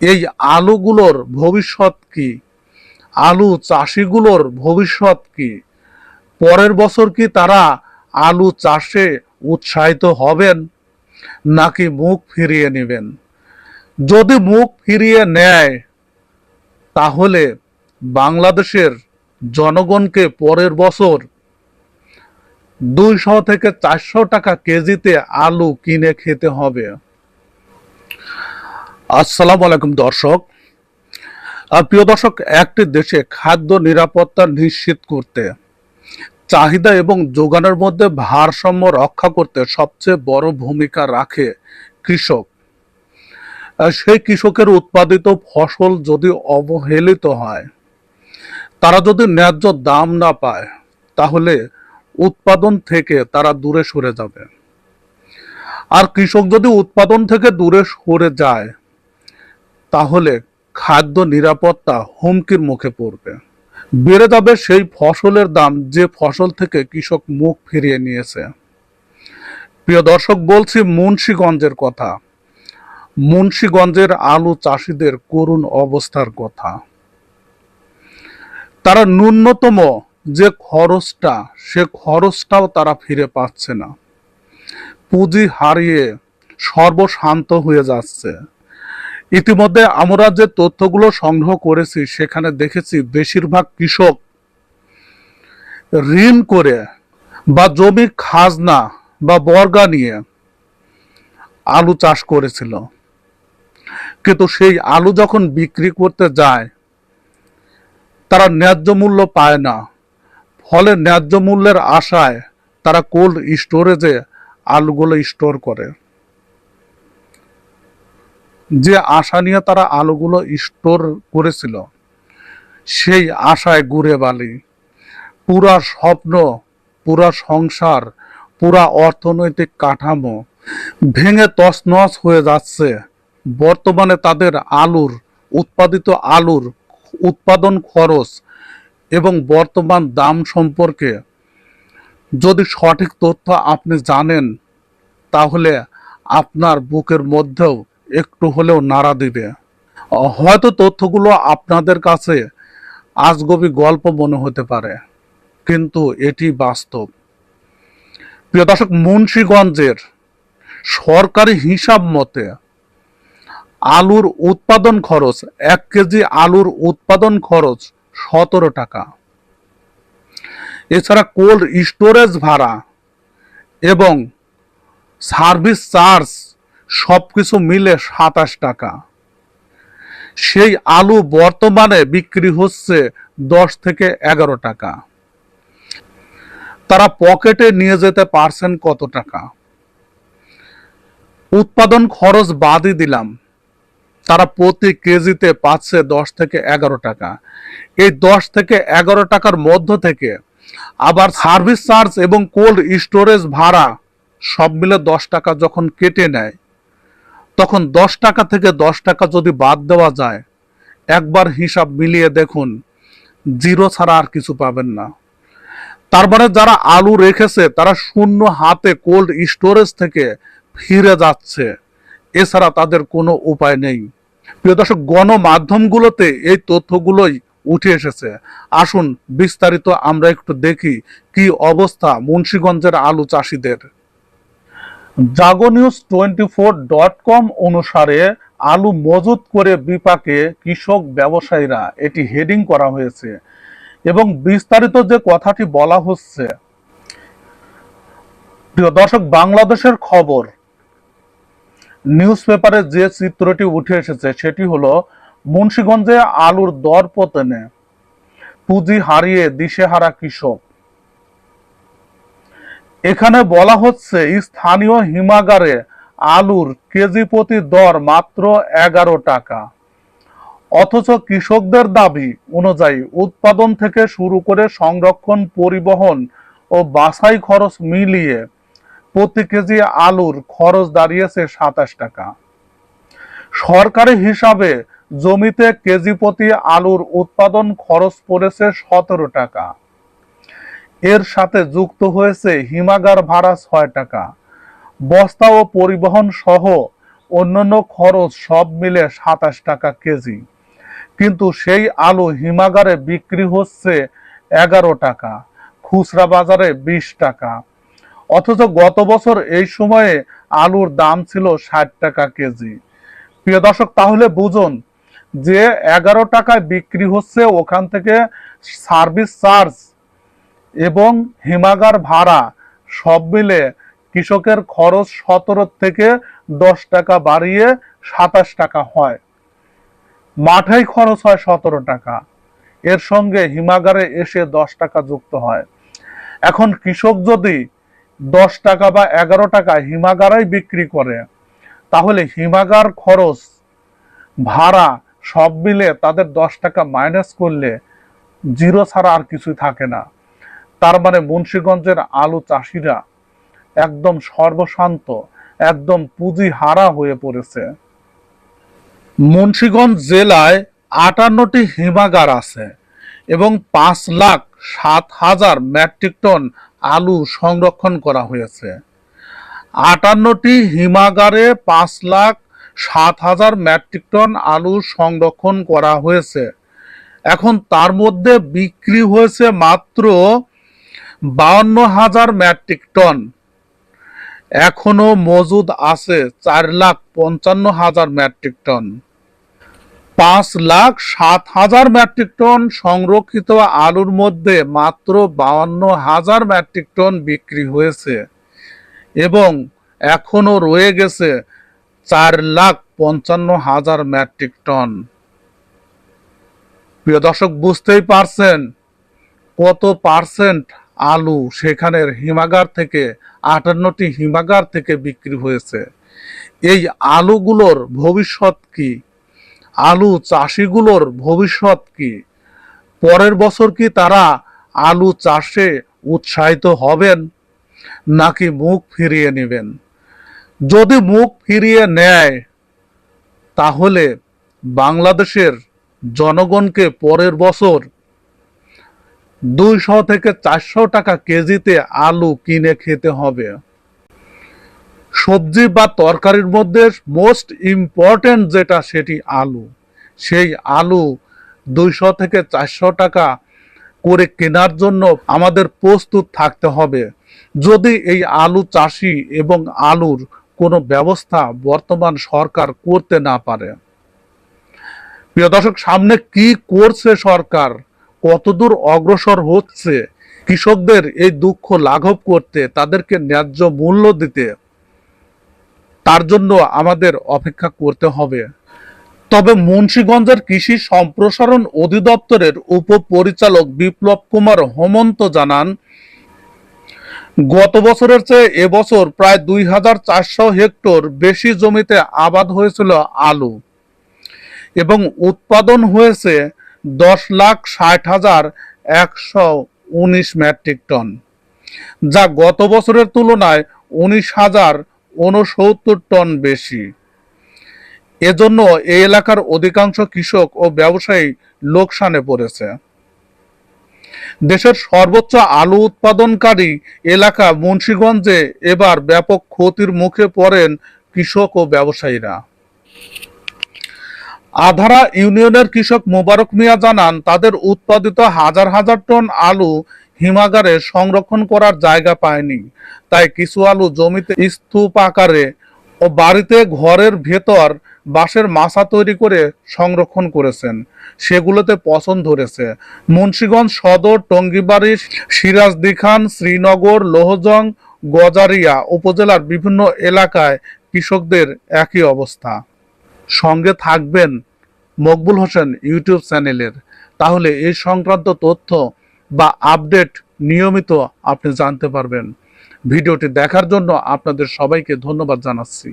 এই আলুগুলোর ভবিষ্যৎ কি? আলু চাষিগুলোর ভবিষ্যৎ কি? পরের বছর কি তারা আলু চাষে উৎসাহিত হবেন নাকি মুখ ফিরিয়ে নেবেন? যদি মুখ ফিরিয়ে নেয়, তাহলে বাংলাদেশের জনগণকে পরের বছর দুইশো থেকে চারশো টাকা কেজিতে আলু কিনে খেতে হবে। আসসালামু আলাইকুম দর্শক। প্রিয় দর্শক, একটি দেশে খাদ্য নিরাপত্তা নিশ্চিত করতে, চাহিদা এবং যোগানের মধ্যে ভারসাম্য রক্ষা করতে সবচেয়ে বড় ভূমিকা রাখে কৃষক। সেই কৃষকের উৎপাদিত ফসল যদি অবহেলিত হয়, তারা যদি ন্যায্য দাম না পায়, তাহলে উৎপাদন থেকে তারা দূরে সরে যাবে। আর কৃষক যদি উৎপাদন থেকে দূরে সরে যায় তাহলে খাদ্য নিরাপত্তা হুমকির মুখে পড়বে। বেড়ে যাবে সেই ফসলের দাম যে ফসল থেকে কৃষক মুখ ফিরিয়ে নিয়েছে। প্রিয় দর্শক, বলছি মুন্সীগঞ্জের কথা। মুন্সীগঞ্জের আলু চাষিদের করুণ অবস্থার কথা। তারা ন্যূনতম যে খরচটা, সে খরচটাও তারা ফিরে পাচ্ছে না। পুঁজি হারিয়ে সর্বশান্ত হয়ে যাচ্ছে। ইতিমধ্যে আমরা যে তথ্যগুলো সংগ্রহ করেছি, সেখানে দেখেছি বেশিরভাগ কৃষক ঋণ করে বা জমি খাজনা বা বর্গা নিয়ে আলু চাষ করেছিল। কিন্তু সেই আলু যখন বিক্রি করতে যায়, তারা ন্যায্য মূল্য পায় না। ফলে ন্যায্য মূল্যের আশায় তারা কোল্ড স্টোরেজে আলুগুলো স্টোর করে। যে আশা নিয়ে তারা আলুগুলো স্টোর করেছিল, সেই আশায় ঘুরে বালি। পুরা স্বপ্ন, পুরা সংসার, পুরা অর্থনৈতিক কাঠামো ভেঙে তছনছ হয়ে যাচ্ছে। বর্তমানে তাদের আলুর, উৎপাদিত আলুর উৎপাদন খরচ এবং বর্তমান দাম সম্পর্কে যদি সঠিক তথ্য আপনি জানেন, তাহলে আপনার বুকের মধ্যেও একটু হলেও নাড়া দিবে। হয়তো তথ্যগুলো আপনাদের কাছে আজগবি গল্প মনে হতে পারে, কিন্তু এটি বাস্তব। প্রিয় দর্শক, মুন্সীগঞ্জের সরকারি হিসাব মতে আলুর উৎপাদন খরচ, এক কেজি আলুর উৎপাদন খরচ সতেরো টাকা। এছাড়া কোল্ড স্টোরেজ ভাড়া এবং সার্ভিস চার্জ সবকিছু মিলে সাতাশ টাকা। সেই আলু বর্তমানে বিক্রি হচ্ছে দশ থেকে এগারো টাকা। তারা পকেটে নিয়ে যেতে পারছেন কত টাকা? উৎপাদন খরচ বাদই দিলাম। তারা প্রতি কেজিতে পাচ্ছে দশ থেকে এগারো টাকা। এই দশ থেকে এগারো টাকার মধ্য থেকে আবার সার্ভিস চার্জ এবং কোল্ড স্টোরেজ ভাড়া সব মিলে দশ টাকা যখন কেটে নেয় তখন দশ টাকা থেকে দশ টাকা যদি বাদ দেওয়া যায়, একবার হিসাব মিলিয়ে দেখুন, জিরো ছাড়া আর কিছু পাবেন না। তার মানে যারা আলু রেখেছে, তারা শূন্য হাতে কোল্ড স্টোরেজ থেকে ফিরে যাচ্ছে। এছাড়া তাদের কোনো উপায় নেই। প্রিয় দর্শক, গণমাধ্যমগুলোতে এই তথ্যগুলোই উঠে এসেছে। আসুন বিস্তারিত আমরা একটু দেখি কি অবস্থা মুন্সীগঞ্জের আলু চাষিদের। Jago news twenty four dot com অনুসারে আলু মজুত করে বিপাকে কৃষক ব্যবসায়ীরা এটি হেডিং করা হয়েছে এবং বিস্তারিত যে কথাটি বলা হচ্ছে, প্রিয় দর্শক, বাংলাদেশের খবর। নিউজ পেপারে যে চিত্রটি উঠে এসেছে, সেটি হলো মুন্সীগঞ্জে আলুর দর পতনে পুঁজি হারিয়ে দিশেহারা কৃষক। এখানে বলা হচ্ছে স্থানীয় হিমাগারে আলুর কেজি প্রতি দর মাত্র এগারো টাকা। অথচ কৃষকদের দাবি অনুযায়ী উৎপাদন থেকে শুরু করে সংরক্ষণ, পরিবহন ও বাছাই খরচ মিলিয়ে প্রতি কেজি আলুর খরচ দাঁড়িয়েছে সাতাশ টাকা। সরকারি হিসাবে জমিতে কেজি প্রতি আলুর উৎপাদন খরচ পড়েছে সতেরো টাকা। এর সাথে যুক্ত হয়েছে হিমাগার ভাড়া ছয় টাকা। বস্তা ও পরিবহন সহ অন্যান্য খরচ সব মিলে সাতাশ টাকা কেজি। কিন্তু সেই আলু হিমাগারে বিক্রি হচ্ছে এগারো টাকা, খুচরা বাজারে বিশ টাকা। অথচ গত বছর এই সময়ে আলুর দাম ছিল ষাট টাকা কেজি। প্রিয় দর্শক, তাহলে বুঝুন যে এগারো টাকায় বিক্রি হচ্ছে ওখান থেকে সার্ভিস চার্জ এবং হিমাগার ভাড়া সব মিলে কৃষকের খরচ সতেরো থেকে দশ টাকা বাড়িয়ে সাতাশ টাকা হয়। মাঠেই খরচ হয় সতেরো টাকা। এর সঙ্গে হিমাগারে এসে দশ টাকা যুক্ত হয়। এখন কৃষক যদি দশ টাকা বা এগারো টাকা হিমাগারাই বিক্রি করে, তাহলে হিমাগার খরচ, ভাড়া সব মিলে তাদের দশ টাকা মাইনাস করলে জিরো ছাড়া আর কিছুই থাকে না। তার মানে মুন্সীগঞ্জের আলু চাষিরা একদম সর্বশান্ত, একদম পুঁজি হারা হয়ে পড়েছে। মুন্সীগঞ্জ জেলায় আটান্নটি হিমাগার আছে এবং পাঁচ লাখ সাত হাজার মেট্রিক টন আলু সংরক্ষণ করা হয়েছে। আটান্নটি হিমাগারে পাঁচ লাখ সাত হাজার মেট্রিক টন আলু সংরক্ষণ করা হয়েছে। এখন তার মধ্যে বিক্রি হয়েছে মাত্র বাউন্ন হাজার মেট্রিক টন। এখনও মজুদ আছে চার লাখ পঞ্চান্ন হাজার মেট্রিক টন। পাঁচ লাখ সাত হাজার মেট্রিক টন সংরক্ষিত আলুর মধ্যে মাত্র বাউন্ন হাজার মেট্রিক টন বিক্রি হয়েছে এবং এখনও রয়ে গেছে চার লাখ পঞ্চান্ন হাজার মেট্রিক টন। প্রিয় দর্শক, বুঝতেই পারছেন কত পার্সেন্ট আলু সেখানের হিমাগার থেকে আটান্নটি হিমাগার থেকে বিক্রি হয়েছে। এই আলুগুলোর ভবিষ্যৎ কি? আলু চাষিগুলোর ভবিষ্যৎ কি? পরের বছর কি তারা আলু চাষে উৎসাহিত হবেন নাকি মুখ ফিরিয়ে নেবেন? যদি মুখ ফিরিয়ে নেয়, তাহলে বাংলাদেশের জনগণকে পরের বছর দুইশো থেকে চারশো টাকা কেজিতে আলু কিনে খেতে হবে। সবজি বা তরকারির মধ্যে মোস্ট ইম্পর্টেন্ট যেটা সেটি আলু। সেই আলু দুইশো থেকে চারশো টাকা করে কেনার জন্য আমাদের প্রস্তুত থাকতে হবে। যদি এই আলু চাষি এবং আলুর কোনো ব্যবস্থা বর্তমান সরকার করতে না পারে। প্রিয় দর্শক, সামনে কি করছে সরকার? কতদূর অগ্রসর হচ্ছে, কৃষকদের এই দুঃখ লাঘব করতে, তাদেরকে ন্যায্য মূল্য দিতে, তার জন্য আমাদের অপেক্ষা করতে হবে। তবে মুন্সীগঞ্জের কৃষি সম্প্রসারণ অধিদপ্তরের উপপরিচালক বিপ্লব কুমার হেমন্ত জানান, গত বছরের চেয়ে এবছর প্রায় দুই হাজার চারশো হেক্টর বেশি জমিতে আবাদ হয়েছিল আলু এবং উৎপাদন হয়েছে দশ লাখ ষাট হাজার একশো উনিশ মেট্রিক টন। যা গত বছরের তুলনায় উনিশ হাজার উনসত্তর টন বেশি। এজন্য এই এলাকার অধিকাংশ কৃষক ও ব্যবসায়ী লোকসানে পড়েছে। দেশের সর্বোচ্চ আলু উৎপাদনকারী এলাকা মুন্সীগঞ্জে এবার ব্যাপক ক্ষতির মুখে পড়েন কৃষক ও ব্যবসায়ীরা। আধারা ইউনিয়নের কৃষক মোবারক মিয়া জানান, তাদের উৎপাদিত হাজার হাজার টন আলু হিমাগারে সংরক্ষণ করার জায়গা পায়নি। তাই কিছু আলু জমিতে স্তূপ আকারে ও বাড়িতে ঘরের ভেতর বাঁশের মাছা তৈরি করে সংরক্ষণ করেছেন। সেগুলোতে পছন্দ ধরেছে। মুন্সীগঞ্জ সদর, টঙ্গিবাড়ি, সিরাজদিখান, শ্রীনগর, লোহজং, গজারিয়া উপজেলার বিভিন্ন এলাকায় কৃষকদের একই অবস্থা। সঙ্গে থাকবেন মকবুল হোসেন ইউটিউব চ্যানেলের। তাহলে এই সংক্রান্ত তথ্য বা আপডেট নিয়মিত আপনি জানতে পারবেন। ভিডিওটি দেখার জন্য আপনাদের সবাইকে ধন্যবাদ জানাচ্ছি।